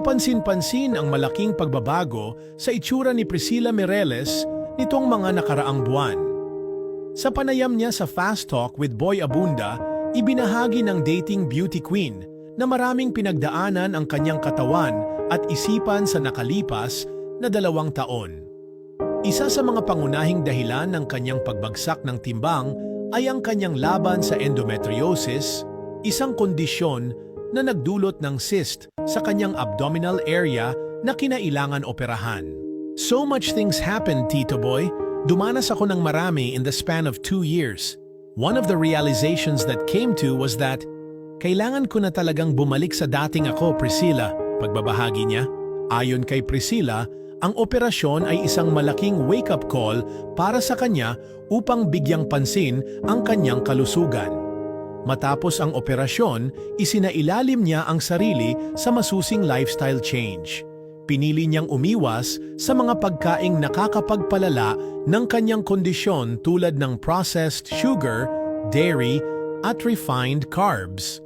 Kapansin-pansin ang malaking pagbabago sa itsura ni Priscilla Mireles nitong mga nakaraang buwan. Sa panayam niya sa Fast Talk with Boy Abunda, ibinahagi ng dating beauty queen na maraming pinagdaanan ang kanyang katawan at isipan sa nakalipas na dalawang taon. Isa sa mga pangunahing dahilan ng kanyang pagbagsak ng timbang ay ang kanyang laban sa endometriosis, isang kondisyon na nagdulot ng cyst sa kanyang abdominal area na kinailangan operahan. So much things happened, Tito Boy. Dumanas ako ng marami in the span of two years. One of the realizations that came to was that kailangan ko na talagang bumalik sa dating ako, Priscilla, pagbabahagi niya. Ayon kay Priscilla, ang operasyon ay isang malaking wake-up call para sa kanya upang bigyang pansin ang kanyang kalusugan. Matapos ang operasyon, isinailalim niya ang sarili sa masusing lifestyle change. Pinili niyang umiwas sa mga pagkaing nakakapagpalala ng kanyang kondisyon tulad ng processed sugar, dairy, at refined carbs.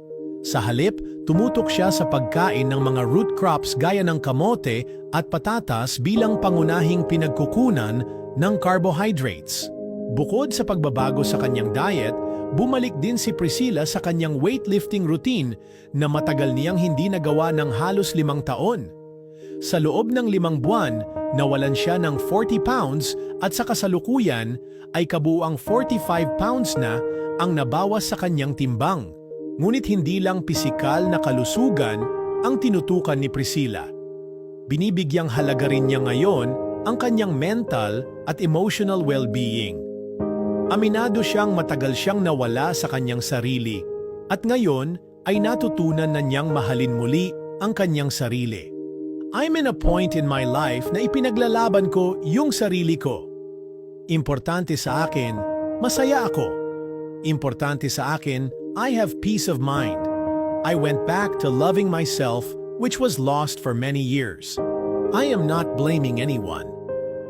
Sa halip, tumutok siya sa pagkain ng mga root crops gaya ng kamote at patatas bilang pangunahing pinagkukunan ng carbohydrates. Bukod sa pagbabago sa kanyang diet, bumalik din si Priscilla sa kanyang weightlifting routine na matagal niyang hindi nagawa ng halos limang taon. Sa loob ng limang buwan, nawalan siya ng 40 pounds at sa kasalukuyan ay kabuang 45 pounds na ang nabawas sa kanyang timbang. Ngunit hindi lang pisikal na kalusugan ang tinutukan ni Priscilla. Binibigyang halaga rin niya ngayon ang kanyang mental at emotional well-being. Aminado siyang matagal siyang nawala sa kanyang sarili at ngayon ay natutunan na niyang mahalin muli ang kanyang sarili. I'm in a point in my life na ipinaglalaban ko yung sarili ko. Importante sa akin, masaya ako. Importante sa akin, I have peace of mind. I went back to loving myself, which was lost for many years. I am not blaming anyone.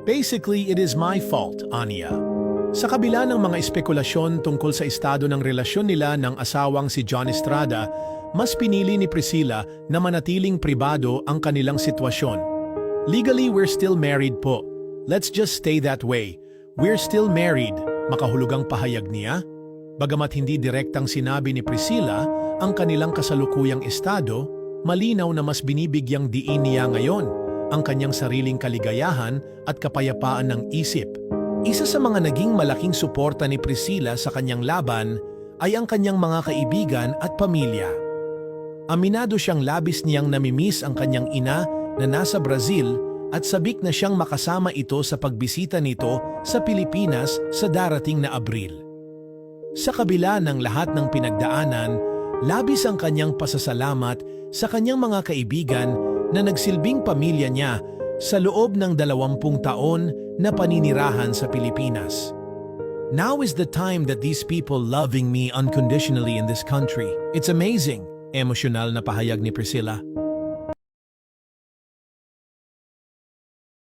Basically, it is my fault, Anya. Sa kabila ng mga espekulasyon tungkol sa estado ng relasyon nila ng asawang si John Estrada, mas pinili ni Priscilla na manatiling pribado ang kanilang sitwasyon. Legally, we're still married po. Let's just stay that way. We're still married, makahulugang pahayag niya. Bagamat hindi direktang sinabi ni Priscilla ang kanilang kasalukuyang estado, malinaw na mas binibigyang diin niya ngayon ang kanyang sariling kaligayahan at kapayapaan ng isip. Isa sa mga naging malaking suporta ni Priscilla sa kanyang laban ay ang kanyang mga kaibigan at pamilya. Aminado siyang labis niyang namimiss ang kanyang ina na nasa Brazil at sabik na siyang makasama ito sa pagbisita nito sa Pilipinas sa darating na Abril. Sa kabila ng lahat ng pinagdaanan, labis ang kanyang pasasalamat sa kanyang mga kaibigan na nagsilbing pamilya niya sa loob ng dalawampung taon na paninirahan sa Pilipinas. Now is the time that these people loving me unconditionally in this country. It's amazing, emosyonal na pahayag ni Priscilla.